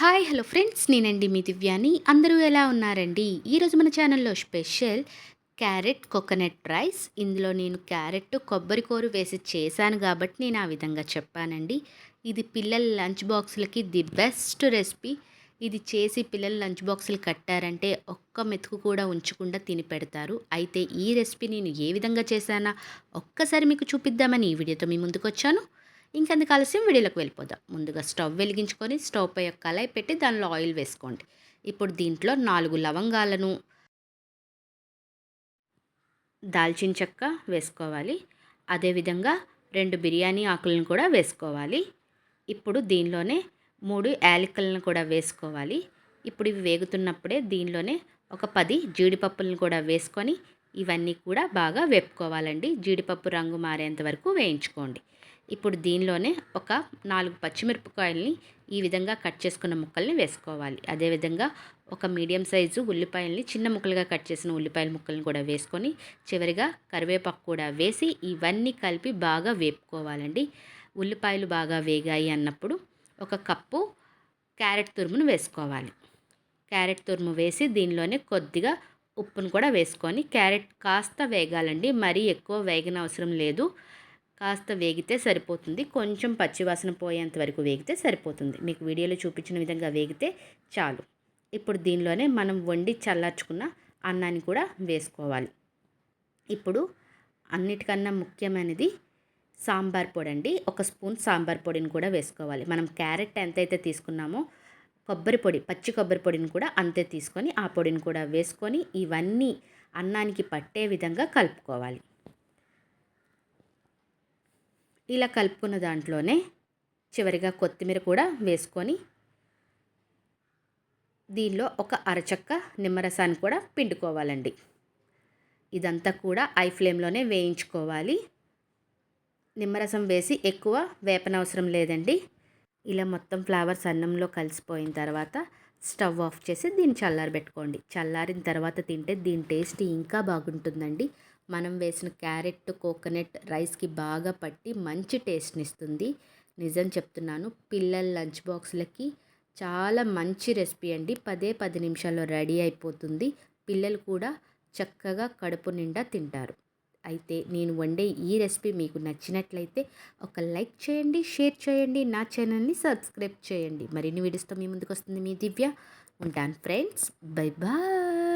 Hi hello friends. నేనండి మీ దివ్యాని. అందరూ ఎలా ఉన్నారండి? ఈరోజు మన ఛానల్లో స్పెషల్ క్యారెట్ కోకోనట్ రైస్. ఇందులో నేను క్యారెట్ కొబ్బరి కూర వేసి చేశాను కాబట్టి నేను ఆ విధంగా చెప్పానండి. ఇది పిల్లల లంచ్ బాక్సులకి ది బెస్ట్ రెసిపీ. ఇది చేసి పిల్లలు లంచ్ బాక్సులు కట్టారంటే ఒక్క మెతుకు కూడా ఉంచకుండా తిని పెడతారు. అయితే ఈ రెసిపీ నేను ఏ విధంగా చేశానా ఒక్కసారి మీకు చూపిద్దామని ఈ వీడియోతో మీ ముందుకు వచ్చాను. ఇంకెందుకు ఆలస్యం వీడియోలోకి వెళ్ళిపోదాం. ముందుగా స్టవ్ వెలిగించుకొని స్టవ్ పై యొక్క కళాయి పెట్టి దానిలో ఆయిల్ వేసుకోండి. ఇప్పుడు దీంట్లో నాలుగు లవంగాలను దాల్చిన చెక్క వేసుకోవాలి. అదేవిధంగా రెండు బిర్యానీ ఆకులను కూడా వేసుకోవాలి. ఇప్పుడు దీనిలోనే మూడు యాలకులను కూడా వేసుకోవాలి. ఇప్పుడు ఇవి వేగుతున్నప్పుడే దీనిలోనే ఒక పది జీడిపప్పులను కూడా వేసుకొని ఇవన్నీ కూడా బాగా వేపుకోవాలండి. జీడిపప్పు రంగు మారేంత వరకు వేయించుకోండి. ఇప్పుడు దీనిలోనే ఒక నాలుగు పచ్చిమిరపకాయలని ఈ విధంగా కట్ చేసుకున్న ముక్కల్ని వేసుకోవాలి. అదేవిధంగా ఒక మీడియం సైజు ఉల్లిపాయల్ని చిన్న ముక్కలుగా కట్ చేసిన ఉల్లిపాయల ముక్కల్ని కూడా వేసుకొని చివరిగా కరివేపాకు కూడా వేసి ఇవన్నీ కలిపి బాగా వేపుకోవాలండి. ఉల్లిపాయలు బాగా వేగాయి అన్నప్పుడు ఒక కప్పు క్యారెట్ తురుమును వేసుకోవాలి. క్యారెట్ తురుము వేసి దీనిలోనే కొద్దిగా ఉప్పును కూడా వేసుకొని క్యారెట్ కాస్త వేగాలండి. మరీ ఎక్కువ వేగన అవసరం లేదు. కాస్త వేగితే సరిపోతుంది. కొంచెం పచ్చివాసన పోయేంత వరకు వేగితే సరిపోతుంది. మీకు వీడియోలో చూపించిన విధంగా వేగితే చాలు. ఇప్పుడు దీనిలోనే మనం వండి చల్లార్చుకున్న అన్నాన్ని కూడా వేసుకోవాలి. ఇప్పుడు అన్నిటికన్నా ముఖ్యమైనది సాంబార్ పొడి అండి ఒక స్పూన్ సాంబార్ పొడిని కూడా వేసుకోవాలి. మనం క్యారెట్ ఎంతైతే తీసుకున్నామో కొబ్బరి పొడి పచ్చి కొబ్బరి పొడిని కూడా అంతే తీసుకొని ఆ పొడిని కూడా వేసుకొని ఇవన్నీ అన్నానికి పట్టే విధంగా కలుపుకోవాలి. ఇలా కలుపుకున్న దాంట్లోనే చివరిగా కొత్తిమీర కూడా వేసుకొని దీనిలో ఒక అరచక్క నిమ్మరసాన్ని కూడా పిండుకోవాలండి. ఇదంతా కూడా ఐ ఫ్లేమ్లోనే వేయించుకోవాలి. నిమ్మరసం వేసి ఎక్కువ వేపనవసరం లేదండి. ఇలా మొత్తం ఫ్లవర్స్ అన్నంలో కలిసిపోయిన తర్వాత స్టవ్ ఆఫ్ చేసి దీన్ని చల్లారబెట్టుకోండి. చల్లారిన తర్వాత తింటే దీని టేస్ట్ ఇంకా బాగుంటుందండి. మనం వేసిన క్యారెట్ కోకోనట్ రైస్కి బాగా పట్టి మంచి టేస్ట్ని ఇస్తుంది నిజం చెప్తున్నాను పిల్లల లంచ్ బాక్స్లకి చాలా మంచి రెసిపీ అండి. పదే పది నిమిషాల్లో రెడీ అయిపోతుంది. పిల్లలు కూడా చక్కగా కడుపు నిండా తింటారు. అయితే నేను వండే ఈ రెసిపీ మీకు నచ్చినట్లయితే ఒక లైక్ చేయండి షేర్ చేయండి నా ఛానల్ని సబ్స్క్రైబ్ చేయండి. మరిన్ని వీడియోస్తో మీ ముందుకు వస్తుంది మీ దివ్య. ఉంటాను ఫ్రెండ్స్. Bye bye.